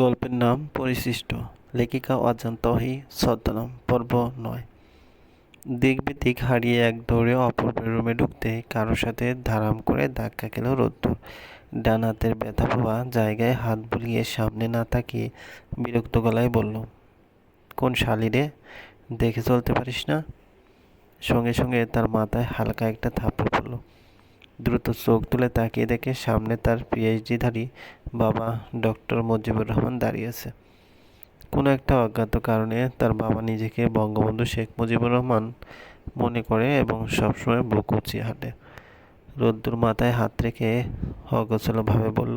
গল্পের নাম পরিশিষ্ট। লেখিকা অজান্তহি ছদ্মনাম, পর্ব নয়। দিক হারিয়ে এক দৌড়ে অপূর্বের রুমে ঢুকতে কারোর সাথে ধারাম করে ধাক্কা খেল রোদ্দুর। ডান হাতের ব্যথা পাওয়া জায়গায় হাত বুলিয়ে সামনে না তাকিয়ে বিরক্ত গলায় বলল, কোন শালিরে দেখে চলতে পারিস না? সঙ্গে সঙ্গে তার মাথায় হালকা একটা থাপ্পড় পড়ল। দ্রুত চোখ তুলে তাকিয়ে দেখে সামনে তার পিএইচডিধারী বাবা ডক্টর মুজিবুর রহমান দাঁড়িয়েছে কোনো একটা অজ্ঞাত কারণে তার বাবা নিজেকে বঙ্গবন্ধু শেখ মুজিবুর রহমান মনে করে এবং সবসময় বুক উঁচিয়ে হাঁটে। রোদ্দুর মাথায় হাত রেখে অগোছলভাবে বলল,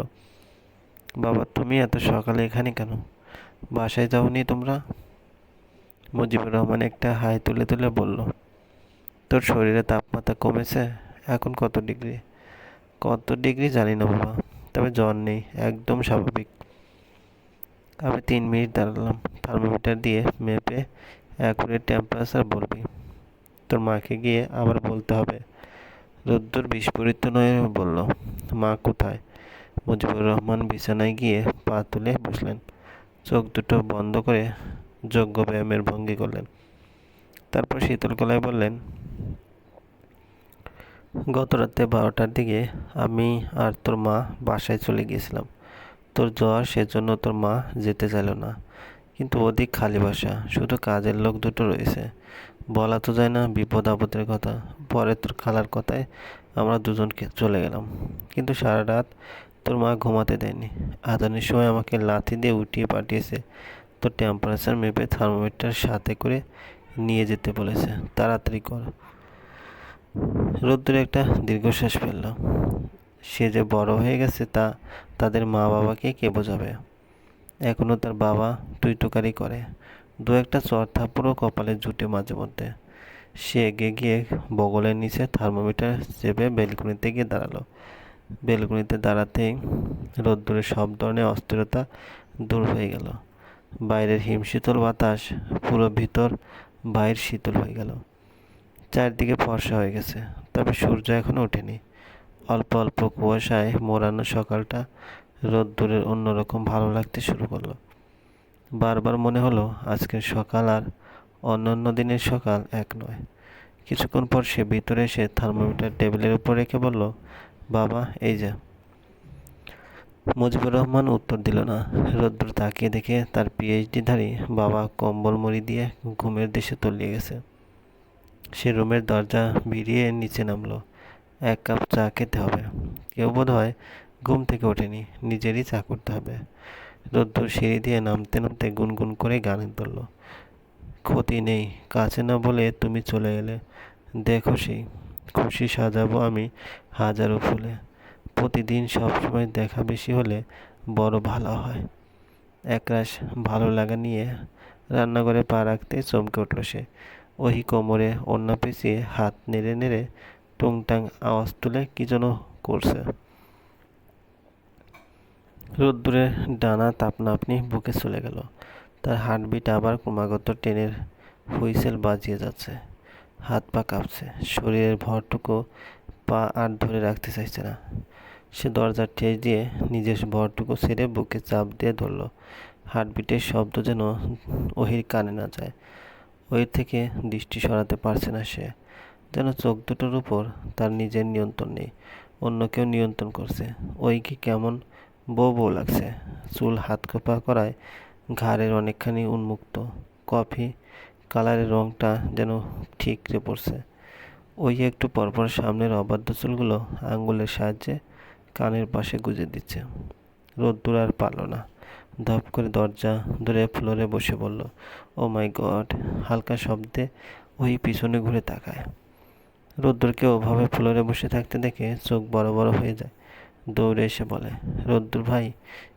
বাবা, তুমি এত সকালে এখানে কেন? বাসায় যাওনি তোমরা? মুজিবুর রহমান একটা হাই তুলে তুলে বলল, তোর শরীরে তাপমাত্রা কমেছে? এখন কত ডিগ্রি? কত ডিগ্রি জানি না বাবা, তবে জ্বর নেই, একদম স্বাভাবিক। আমি তিন মিনিট দাঁড়ালাম থার্মোমিটার দিয়ে মেপে অ্যাকুরেট টেম্পারেচার বলবি। তোর মাকে গিয়ে আবার বলতে হবে। রোদ্দুর বিস্ফোরিত নয় বলল। মা কোথায়? মুজিবুর রহমান বিছানায় গিয়ে পা তুলে বসলেন। চোখ দুটো বন্ধ করে যোগ্য ব্যায়ামের ভঙ্গি করলেন। তারপর শীতল গলায় বললেন গত রাতে বারোটার দিকে আমি আর তোর মা বাসায় চলে গিয়েছিলাম। তোর জ্বর সেজন্য তোর মা যেতে চাইল না। কিন্তু অধিক খালি বাসা, শুধু কাজের লোক দুটো রয়েছে। বলা তো যায় না বিপদ আপদের কথা, পরে তোর খালার কথায় আমরা দুজনকে চলে গেলাম। কিন্তু সারা রাত তোর মা ঘুমাতে দেয়নি। আদানের সময় আমাকে লাথি দিয়ে উঠিয়ে পাঠিয়েছে। তোর টেম্পারেচার মেপে থার্মোমিটার সাথে করে নিয়ে যেতে বলেছে। তাড়াতাড়ি কর। রোদ্দুরে একটা দীর্ঘশ্বাস ফেলল। সে যে বড় হয়ে গেছে তা তাদের মা বাবাকে কে বোঝাবে? এখনও তার বাবা টুইটুকারি করে। দু একটা চর থাপ্পড়ও কপালে জুটে মাঝে মধ্যে। সে এগিয়ে গিয়ে বগলের নিচে থার্মোমিটার চেপে বেলকুনিতে গিয়ে দাঁড়াল। বেলকুনিতে দাঁড়াতেই রোদ্দুরের সব ধরনের অস্থিরতা দূর হয়ে গেল। বাইরের হিমশীতল বাতাস পুরো ভিতর বাইর শীতল হয়ে গেল। চারদিকে ফর্সা হয়ে গেছে, তবে সূর্য এখনও ওঠেনি। অল্প অল্প কুয়াশায় মোড়ানো সকালটা রোদ্দুরের অন্যরকম ভালো লাগতে শুরু করল। বারবার মনে হলো, আজকের সকাল আর অন্যান্য দিনের সকাল এক নয়। কিছুক্ষণ পর সে ভিতরে এসে থার্মোমিটার টেবিলের উপর রেখে বলল, বাবা, এই যা। মুজিবুর রহমান উত্তর দিল না। রোদ্দুর তাকিয়ে দেখে তার পিএইচডিধারী বাবা কম্বল মুড়ি দিয়ে ঘুমের দেশে তলিয়ে গেছে। সে রুমের দরজা বেরিয়ে নিচে নামলো। এক কাপ চা খেতে হবে। কেউ বোধ হয় ঘুম থেকে ওঠেনি। নিজেরই চা করতে হবে। রোদ্দুর সিঁড়ি দিয়ে নামতে নামতে গুনগুন করে গান ধরল। ক্ষতি নেই, কাছে না বলে তুমি চলে এলে। দেখো সেই খুশি সাজাবো আমি হাজারো ফুলে। প্রতিদিন সবসময় দেখা বেশি হলে বড় ভালো হয়। একরাশ ভালো লাগা নিয়ে রান্নাঘরে পা রাখতে চমকে উঠল সে। ওই কোমরে ওড়না পেঁচিয়ে হাত নেড়ে নেড়ে টুংটাং আওয়াজ তুলে কি যেন করছে। রোদ্দুরের ডানা তাপনা আপনি বুকে চলে গেল। তার হার্টবিট আবার ক্রমাগত ট্রেনের হুইসেল বাজিয়ে যাচ্ছে। হাত পা কাঁপছে। শরীরের ভরটুকু পা আর ধরে রাখতে চাইছে না। সে দরজার ঠেস দিয়ে নিজের ভরটুকু ছেড়ে বুকে চাপ দিয়ে ধরল। হার্টবিটের শব্দ যেন ওহির কানে না যায়। ওই থেকে দৃষ্টি সরাতে পারছে না সে। যেন চোখ দুটোর উপর তার নিজের নিয়ন্ত্রণ নেই অন্য কেউ নিয়ন্ত্রণ করছে। ওই কি কেমন বউ বউ লাগছে। চুল হাত কোপা করায় ঘাড়ের অনেকখানি উন্মুক্ত। কফি কালারের রঙটা যেন ঠিকরে পড়ছে। ওই একটু পরপর সামনের অবাধ্য চুলগুলো আঙ্গুলের সাহায্যে কানের পাশে গুজে দিচ্ছে। রোদ্দুর আর পারল না। ধপ করে দরজা ধরে ফ্লোরে বসে বলল, ও মাই গড। হালকা শব্দে ওই পিছনে ঘুরে তাকায়। রোদ্দুরকে ওভাবে ফ্লোরে বসে থাকতে দেখে চোখ বড় বড় হয়ে যায়। দৌড়ে এসে বলে, রোদ্দুর ভাই,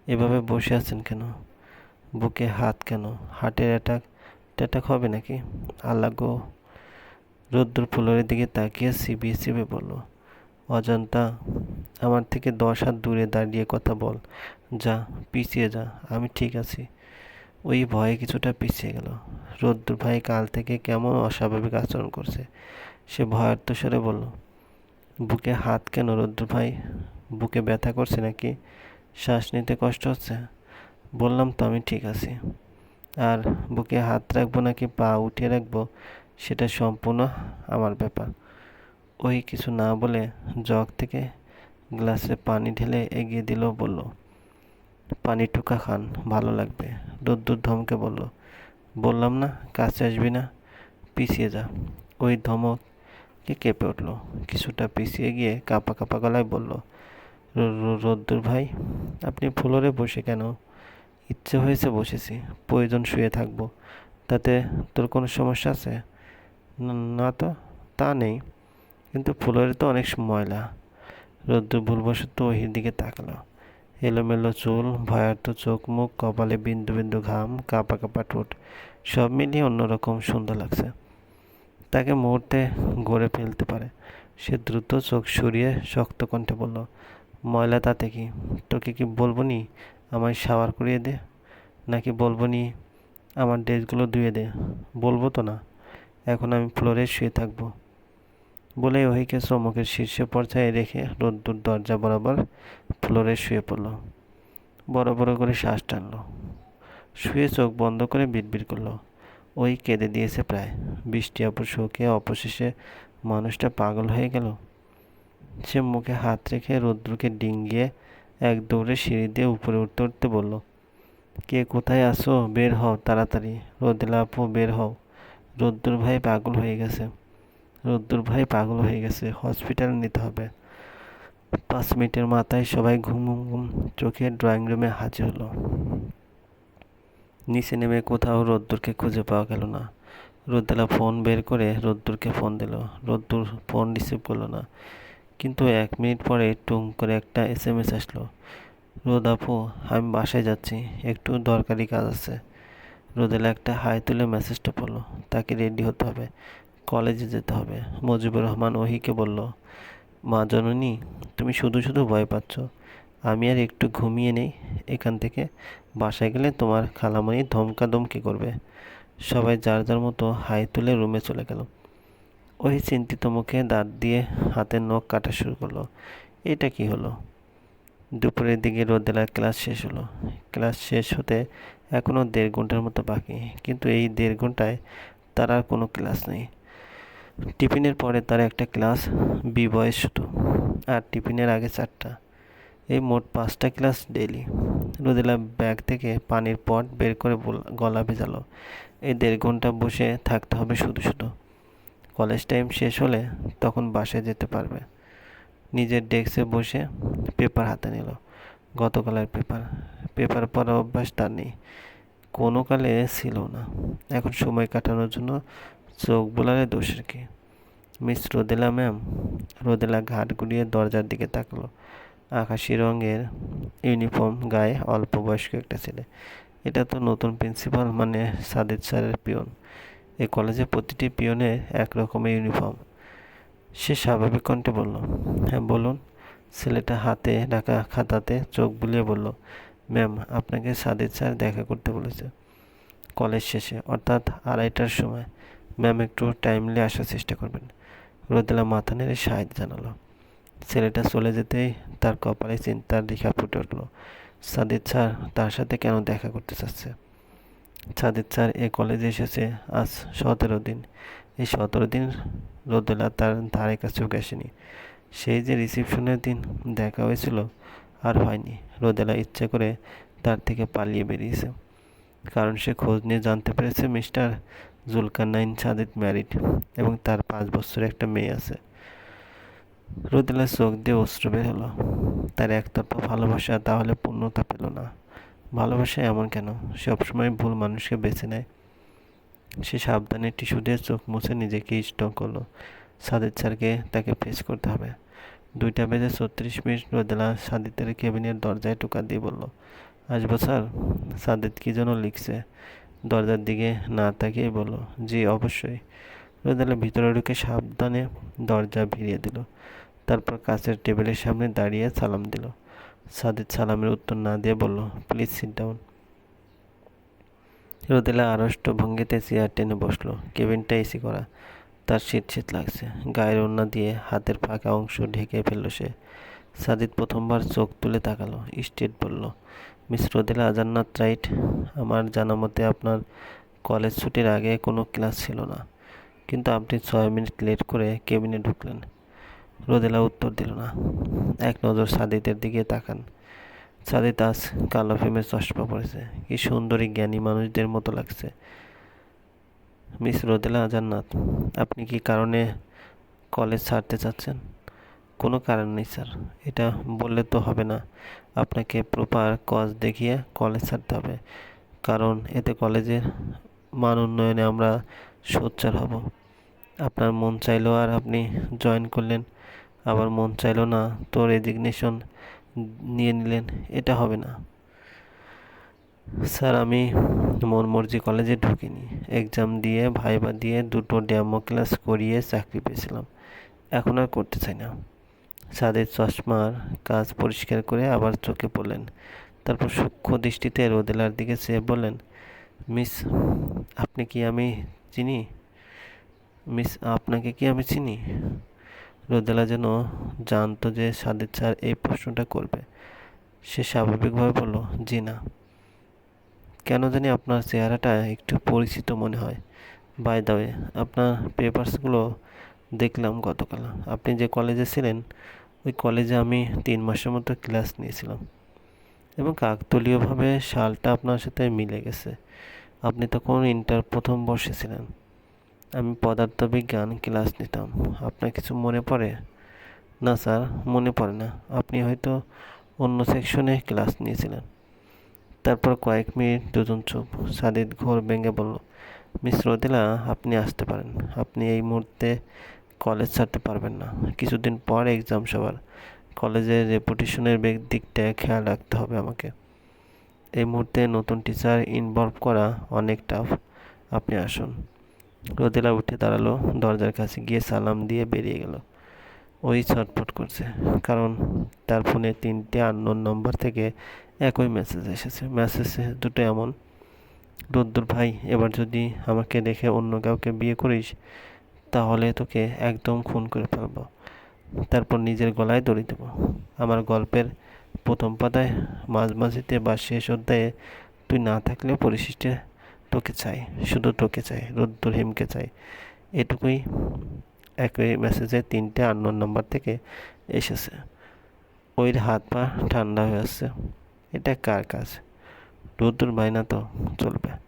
এভাবে বসে আছেন কেন? বুকে হাত কেন? হার্টের অ্যাটাক ট্যাটাক হবে নাকি? আল্লাহ গো। রোদ্দুর ফ্লোরের দিকে তাকিয়ে সিবিয়ে সিবে বলল অজান্তা, আমার থেকে দশ হাত দূরে দাঁড়িয়ে কথা বল। যা, পিছিয়ে যা, আমি ঠিক আছি। ওই ভয়ে কিছুটা পিছিয়ে গেল। রোদ্দুর ভাই কাল থেকে কেমন অস্বাভাবিক আচরণ করছে, সে ভয়ার্থ স্বরে বলল, বুকে হাত কেন রোদ্দুর ভাই? বুকে ব্যথা করছে নাকি? শ্বাস নিতে কষ্ট হচ্ছে? বললাম তো আমি ঠিক আছি। আর বুকে হাত রাখব নাকি পা উঠিয়ে রাখব, সেটা সম্পূর্ণ আমার ব্যাপার। ওই কিছু না বলে জগ থেকে গ্লাসে পানি ঢেলে এগিয়ে দিল, বলল, পানি টুকা খান, ভালো লাগবে। রোদ্দুর ধমকে বলল, বললাম না, কাছে আসবি না, পিছিয়ে যা। ওই ধমকে কেঁপে উঠল, কিছুটা পিছিয়ে গিয়ে কাপা কাপা গলায় বলল রোদ্দুর ভাই, আপনি ফ্লোরে বসে কেন? ইচ্ছে হয়েছে বসেছি, প্রয়োজন শুয়ে থাকব। তাতে তোর কোনো সমস্যা আছে? না তো, তা নেই। কিন্তু ফ্লোরে তো অনেক ময়লা। রোদ্দুর ভুলবশত ওহির দিকে তাকালো। এলোমেলো চুল, ভয়ার্ত চোখ, মুখ, কপালে বিন্দু বিন্দু ঘাম, কাপা কাপা ঠোঁট, সব মিলিয়ে অন্যরকম সুন্দর লাগছে। তাকে মুহূর্তে গড়ে ফেলতে পারে। সে দ্রুত চোখ সরিয়ে শক্ত কণ্ঠে বলল, ময়লা তাতে কি? তোকে কি বলব নি? আমায় সাওয়ার করিয়ে দে? নাকি বলব নি, আমার ড্রেসগুলো ধুয়ে দে? বলব তো না। এখন আমি ফ্লোরে শুয়ে থাকব। বলে ওহিকে চমকের শীর্ষ পর্যায়ে রেখে রোদ্দুর দরজা বরাবর ফ্লোরে শুয়ে পড়ল। বড় বড় করে শ্বাস টানল। শুয়ে চোখ বন্ধ করে বিড়বিড় করল। ওই কেঁদে দিয়েছে প্রায়। বৃষ্টি অপর শোকে অবশেষে মানুষটা পাগল হয়ে গেল। সে মুখে হাত রেখে রৌদ্রকে ডিঙ্গিয়ে এক দৌড়ে সিঁড়ি দিয়ে উপরে উঠতে উঠতে বলল, কে কোথায় আসো বের হও, তাড়াতাড়ি। রোদেলা আপু, বের হও। রোদ্দুর ভাই পাগল হয়ে গেছে। রোদ্দুর ভাই পাগল হয়ে গেছে হসপিটাল নিতে হবে। পাঁচ মিনিটের মাথায় সবাই ঘুম ঘুম চোখে ড্রয়িং রুমে হাজির হলো। নিচে নেমে কোথাও রোদ্দুরকে খুঁজে পাওয়া গেল না। রোদ্দুলা ফোন বের করে রোদ্দুরকে ফোন দিল। রোদ্দুর ফোন রিসিভ করল না। কিন্তু এক মিনিট পরে টুং করে একটা এস এম এস আসলো। রোদ আপু, আমি বাসায় যাচ্ছি, একটু দরকারি কাজ আছে। রোদেলা একটা হাই তুলে মেসেজটা পড়ল। তাকে রেডি হতে হবে। কলেজে যেতে হবে। মুজিবুর রহমান ওহিকে বলল, মা জননী, তুমি শুধু শুধু ভয় পাচ্ছ। আমি আর একটু ঘুমিয়ে নেই। এখান থেকে বাসায় গেলে তোমার খালামণি ধমকা ধমকি করবে। সবাই যার যার মতো হাই তুলে রুমে চলে গেল। ওই চিন্তিত মুখে দাঁত দিয়ে হাতের নখ কাটা শুরু করল। এটা কি হলো? দুপুরের দিকে রোদেলার ক্লাস শেষ হলো। ক্লাস শেষ হতে এখনও দেড় ঘণ্টার মতো বাকি। কিন্তু এই দেড় ঘন্টায় তার আর কোনো ক্লাস নেই। টিফিনের পরে তার একটা ক্লাস বি বয়স শুধু, আর টিফিনের আগে চারটা। এই মোট পাঁচটা ক্লাস ডেইলি। রোদেলা ব্যাগ থেকে পানির পট বের করে গলা ভেজালো। এই দেড় ঘণ্টা বসে থাকতে হবে শুধু শুধু। কলেজ টাইম শেষ হলে তখন বাসায় যেতে পারবে। নিজের ডেস্কে বসে পেপার হাতে নিল। গতকালের পেপার। পেপার পড়ার অভ্যাস তার নেই। কোনো কালে ছিল না। এখন সময় কাটানোর জন্য চোখ বোলালে দোষের কি। মিস রোদেলা ম্যাম রোদেলা ঘাট গুলিয়ে দরজার দিকে তাকলো। আকাশি রঙের ইউনিফর্ম গায়ে অল্প বয়স্ক একটা ছেলে। এটা তো নতুন প্রিন্সিপাল মানে সাদেদ স্যারের পিয়ন। এই কলেজে প্রতিটি পিয়নের এক রকমের ইউনিফর্ম সে স্বাভাবিক কণ্ঠে বলল হ্যাঁ বলুন। ছেলেটা হাতে রাখা খাতাতে চোখ বুলিয়ে বলল ম্যাম আপনাকে সাদেদ স্যার দেখা করতে বলেছে। কলেজ শেষে, অর্থাৎ আড়াইটার সময়। ম্যাম, একটু টাইমলি আসার চেষ্টা করবেন। রোদেলা মাথা নেড়ে সাহায্য জানালো। ছেলেটা চলে যেতেই তার কপালে চিন্তার রেখা ফুটে উঠল। সাদিদ স্যার তার সাথে কেন দেখা করতে চাচ্ছে? সাদিদ স্যার এ কলেজে এসেছে আজ সতেরো দিন। এই সতেরো দিন রোদেলা তার ধারে কাছেও আসেনি। সেই যে রিসিপশনের দিন দেখা হয়েছিল আর হয়নি। রোদেলা ইচ্ছে করে তার থেকে পালিয়ে বেরিয়েছে। কারণ সে খোঁজ নিয়ে জানতে পেরেছে মিস্টার জুলকারনাইন সাদিদ ম্যারিড এবং তার পাঁচ বছরের একটা মেয়ে আছে। রোদেলার চোখ দিয়ে অস্ত্র বের হলো। তার একতরফা ভালোবাসা তাহলে পূর্ণতা পেল না। ভালোবাসা এমন কেন? সবসময় ভুল মানুষকে বেছে নেয়। সে সাবধানে টিস্যু দিয়ে চোখ মুছে নিজেকে স্ট্রং করল। সাদিদ স্যারকে তাকে ফেস করতে হবে। দুইটা বেজে ছত্রিশ মিনিট রোদেলা সাদিতের কেবিনের দরজায় টোকা দিয়ে বলল, আসব স্যার? সাদিত কী যেন লিখছে। দরজার দিকে না তাকিয়ে বলল, জি, অবশ্যই। রোদেলা ভিতরে ঢুকে সাবধানে দরজা ভিড়িয়ে দিল। তারপর কাছের টেবিলের সামনে দাঁড়িয়ে সালাম দিল। সাদিদ সালামের উত্তর না দিয়ে বলল, প্লিজ সিট ডাউন রোদেলা আড়ষ্ট ভঙ্গিতে চেয়ার টেনে বসল। কেবিনটা এসি করা। তার শীত শীত লাগছে। গায়ের ওড়না দিয়ে হাতের ফাঁকা অংশ ঢেকে ফেলল সে। সাজিদ প্রথমবার চোখ তুলে তাকালো। স্টেট বলল মিস রোদেলা জান্নাত রাইট, আমার জানা মতে আপনার কলেজ ছুটির আগে কোনো ক্লাস ছিল না। কিন্তু আপনি ছয় মিনিট লেট করে কেবিনে ঢুকলেন। রোদেলা উত্তর দিল না। এক নজর সাদিতের দিকে তাকান। সাদিত আজ কালো ফিমের চশমা পড়েছে কি সুন্দরী জ্ঞানী মানুষদের মতো লাগছে। মিস রোদেলা জান্নাত আপনি কি কারণে কলেজ ছাড়তে চাচ্ছেন? কোনো কারণ নেই, স্যার। এটা বললে তো হবে না। আপনাকে প্রপার কজ দেখিয়ে কলেজ ছাড়তে হবে। কারণ এতে কলেজের মান উন্নয়নে আমরা সোচ্চার হব। আপনার মন চাইলো আর আপনি জয়েন করলেন, আবার মন চাইলো না তো রেজিগনেশন নিয়ে নিলেন, এটা হবে না। স্যার, আমি মন মর্জি কলেজে ঢুকিনি। এক্সাম দিয়ে ভাইবা দিয়ে দুটো ডেমো ক্লাস করিয়ে চাকরি পেয়েছিলাম। এখন আর করতে চাই না। সাদের চশমার কাজ পরিষ্কার করে আবার চোখে পড়লেন। তারপর সূক্ষ্ম দৃষ্টিতে রোদেলার দিকে চেয়ে বললেন, মিস, আপনি কি আমি চিনি? মিস, আপনাকে কি আমি চিনি? রোদেলা যেন জানতো যে সাদের স্যার এই প্রশ্নটা করবে। সে স্বাভাবিকভাবে বলল, জি না। কেন জানি আপনার চেহারাটা একটু পরিচিত মনে হয়। বাই দা ওয়ে আপনার পেপারসগুলো দেখলাম গতকাল। আপনি যে কলেজে ছিলেন, ওই কলেজে আমি তিন মাসের মতো ক্লাস নিয়েছিলাম। এবং কাকতলীয়ভাবে সালটা আপনার সাথে মিলে গেছে। আপনি তখন ইন্টার প্রথম বর্ষে ছিলেন। আমি পদার্থবিজ্ঞান ক্লাস নিতাম। আপনার কিছু মনে পড়ে? না স্যার, মনে পড়ে না। আপনি হয়তো অন্য সেকশনে ক্লাস নিয়েছিলেন। তারপর কয়েক মিনিট দুজন চুপ। সাদিদ ঘোর ভেঙে বলল, মিস রোদেলা, আপনি আসতে পারেন। আপনি এই মুহূর্তে কলেজ ছাড়তে পারবেন না। কিছুদিন পর এক্সাম সবার। কলেজের রেপুটেশনের দিকটা খেয়াল রাখতে হবে আমাকে। এই মুহূর্তে নতুন টিচার ইনভলভ করা অনেক টাফ আপনি আসুন। রোদেলা উঠে দাঁড়াল, দরজার কাছে গিয়ে সালাম দিয়ে বেরিয়ে গেল। ওই ছটফট করছে, কারণ তার ফোনে তিনটে আননোন নম্বর থেকে একই মেসেজ এসেছে। মেসেজ দুটো এমন, রোদ্দুর ভাই, এবার যদি আমাকে দেখে অন্য কাউকে বিয়ে করিস তাহলে তোকে একদম খুন করে ফেলব। তারপর নিজের গলায় দড়ি দেবো। আমার গল্পের প্রথম পাতায় মাঝমাঝিতে বা শেষ অধ্যায়ে তুই না থাকলেও পরিশিষ্টে তোকে চাই, শুধু তোকে চাই, রোদ্দুর হিমকে চাই। এটুকুই একই মেসেজে তিনটে আননোন নাম্বার থেকে এসেছে। ওই হাত পা ঠান্ডা হয়ে আসছে। এটা কার কাজ? রোদ্দুর বাইনা তো, চলবে।